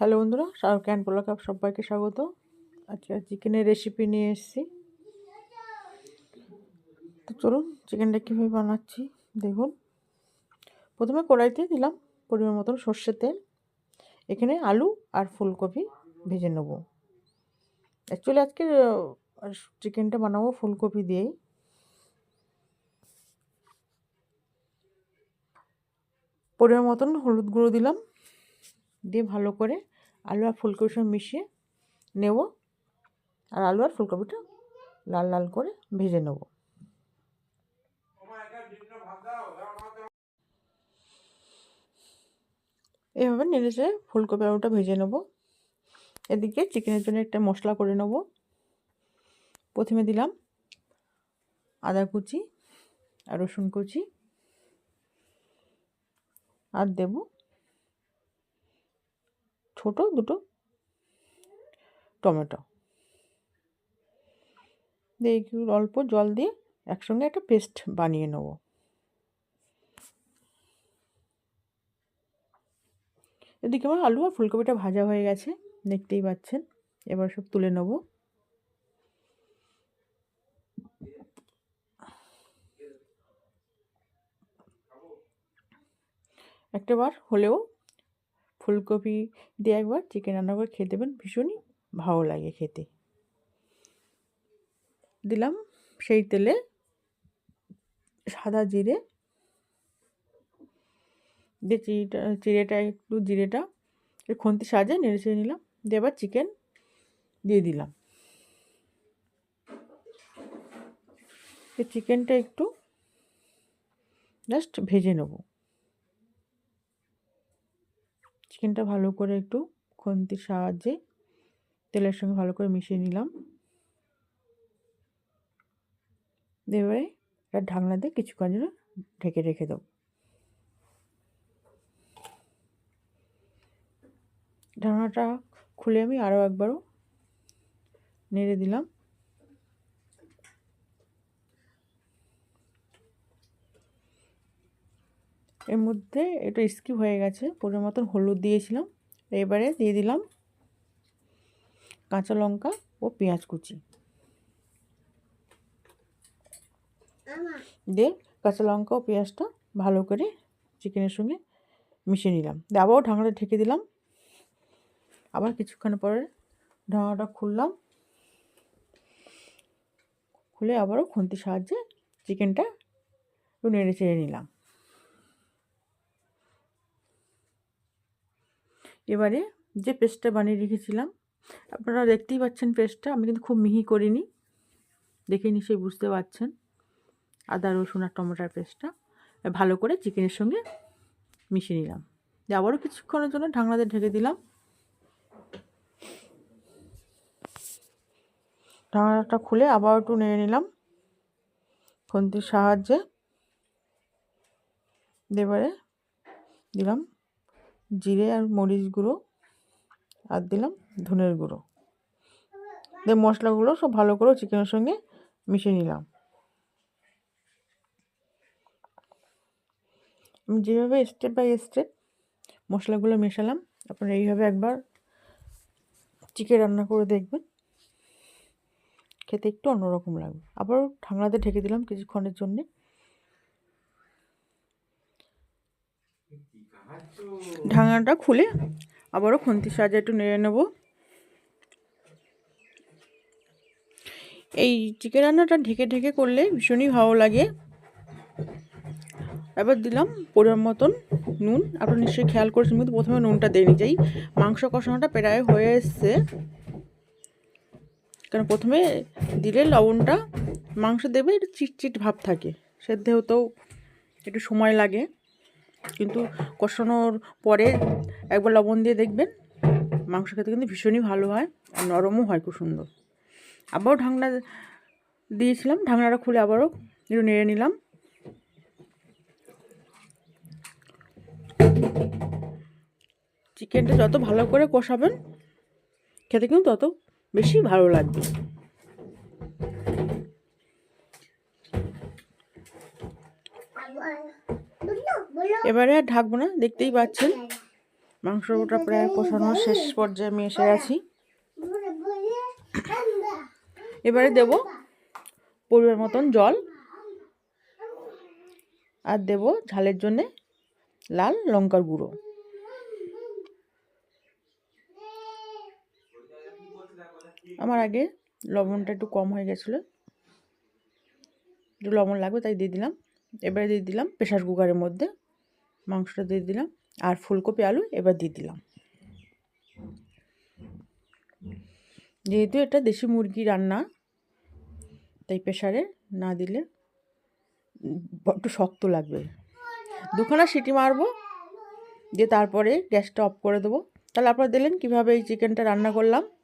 Hello বন্ধুরা, Shahrukh can পোলা cup সবাইকে স্বাগত। আচ্ছা চিকেনের রেসিপি নিয়ে এসেছি। তো চলুন চিকেনটা কীভাবে বানাচ্ছি দেখুন। প্রথমে কড়াইতে দিলাম পরিমাণ মতন সর্ষের তেল। এখানে আলু আর ফুলকপি ভেজে নেব। অ্যাকচুয়ালি আজকে চিকেনটা বানাবো ফুলকপি দিয়েই। পরিমাণ মতন হলুদ গুঁড়ো দিলাম। দিয়ে ভালো করে আলু আর ফুলকপির সঙ্গে মিশিয়ে নেব। আর আলু আর ফুলকপিটা লাল লাল করে ভেজে নেব। এভাবে নেড়েছে ফুলকপি আলুটা ভেজে নেব। এদিকে চিকেনের জন্য একটা মশলা করে নেব। প্রথমে দিলাম আদা কুচি আর রসুন কুচি। আর দেব ছোট দুটো টমেটো। দিয়ে অল্প জল দিয়ে একসঙ্গে একটা পেস্ট বানিয়ে নেব। এদিকে আমার আলু আর ফুলকপিটা ভাজা হয়ে গেছে, দেখতেই পাচ্ছেন। এবার সব তুলে নেব। একটাবার হলেও ফুলকপি দিয়ে একবার চিকেন রান্না করে খেয়ে দেবেন, ভীষণই ভালো লাগে খেতে। দিলাম সেই তেলে সাদা জিরে দিয়ে চিড়িটা চিড়েটা, একটু জিরেটা খুন্তি সাজে নেড়ে চেড়ে নিলাম, দিয়ে এবার চিকেন দিয়ে দিলাম। চিকেনটা একটু জাস্ট ভেজে নেব। চিকেনটা ভালো করে একটু খুন্তির সাহায্যে তেলের সঙ্গে ভালো করে মিশিয়ে নিলাম। এবারে এটা ঢাকনা দিয়ে কিছুক্ষণ জন্য ঢেকে রেখে দেবো। ঢাকনাটা খুলে আমি আরও একবারও নেড়ে দিলাম। এর মধ্যে একটু স্কিপ হয়ে গেছে, পরিমাণ মতন হলুদ দিয়েছিলাম। এবারে দিয়ে দিলাম কাঁচা লঙ্কা ও পেঁয়াজ কুচি। দিয়ে কাঁচা লঙ্কা ও পেঁয়াজটা ভালো করে চিকেনের সঙ্গে মিশিয়ে নিলাম। দিয়ে আবারও ঢাকনাটা ঢেকে দিলাম। আবার কিছুক্ষণ পরে ঢাকনাটা খুললাম। খুলে আবারও খুন্তির সাহায্যে চিকেনটা একটু নেড়ে চেড়ে নিলাম। এবারে যে পেস্টটা বানিয়ে রেখেছিলাম, আপনারা দেখতেই পাচ্ছেন পেস্টটা আমি কিন্তু খুব মিহি করিনি। দেখে নিশ্চয়ই বুঝতে পারছেন, আদা, রসুন আর টমেটোর পেস্টটা ভালো করে চিকেনের সঙ্গে মিশিয়ে নিলাম। আবারও কিছুক্ষণের জন্য ঢাকনাতে ঢেকে দিলাম। ঢাকনাটা খুলে আবার একটু নেড়ে নিলাম খুন্তির সাহায্যে। এবারে দিলাম জিরে আর মরিচ গুঁড়ো আর দিলাম ধনের গুঁড়ো। দিয়ে মশলাগুলো সব ভালো করে চিকেনের সঙ্গে মিশিয়ে নিলাম। আমি যেভাবে স্টেপ বাই স্টেপ মশলাগুলো মেশালাম, আপনারা এইভাবে একবার চিকেন রান্না করে দেখবেন। খেতে একটু অন্যরকম লাগবে। আবার ঠান্ডাতে ঢেকে দিলাম কিছুক্ষণের জন্যে। ঢাকনাটা খুলে আবারও খুন্তির সাহায্যে একটু নেড়ে নেব। এই চিকেন রান্নাটা ঢেকে ঢেকে করলে ভীষণই ভালো লাগে। এবার দিলাম পরিমাণ মতন নুন। আপনার নিশ্চয়ই খেয়াল করেছেন, কিন্তু প্রথমে নুনটা দিয়ে যাই মাংস কষানোটা প্রায় হয়ে এসছে। কারণ প্রথমে দিলে লবণটা মাংস দেবে, একটু চিটচিট ভাব থাকে। সেদ্ধ হতেও একটু সময় লাগে। কিন্তু কষানোর পরে একবার লবণ দিয়ে দেখবেন মাংস খেতে কিন্তু ভীষণই ভালো হয় আর নরমও হয় খুব সুন্দর। আবারও ঢাকনা দিয়েছিলাম, ঢাকনাটা খুলে আবারও একটু নেড়ে নিলাম। চিকেনটা যত ভালো করে কষাবেন, খেতে কিন্তু তত বেশি ভালো লাগবে। এবারে আর ঢাকবো না, দেখতেই পাচ্ছেন। মাংসটা প্রায় কষানোর শেষ পর্যায়ে আমি এসে গেছি এবারে দেব পরিবার মতন জল। আর দেব ঝালের জন্যে লাল লঙ্কার গুঁড়ো। আমার আগে লবণটা একটু কম হয়ে গেছিল। একটু লবণ লাগবে, তাই দিয়ে দিলাম। এবারে দিয়ে দিলাম প্রেশার কুকারের মধ্যে। মাংসটা দিয়ে দিলাম আর ফুলকপি, আলু এবার দিয়ে দিলাম। যেহেতু এটা দেশি মুরগি রান্না, তাই প্রেশারে না দিলে বড্ড শক্ত লাগবে। দুখানা সিটি মারবো, দিয়ে তারপরে গ্যাসটা অফ করে দেবো। তাহলে আপনারা দিলেন কীভাবে এই চিকেনটা রান্না করলাম।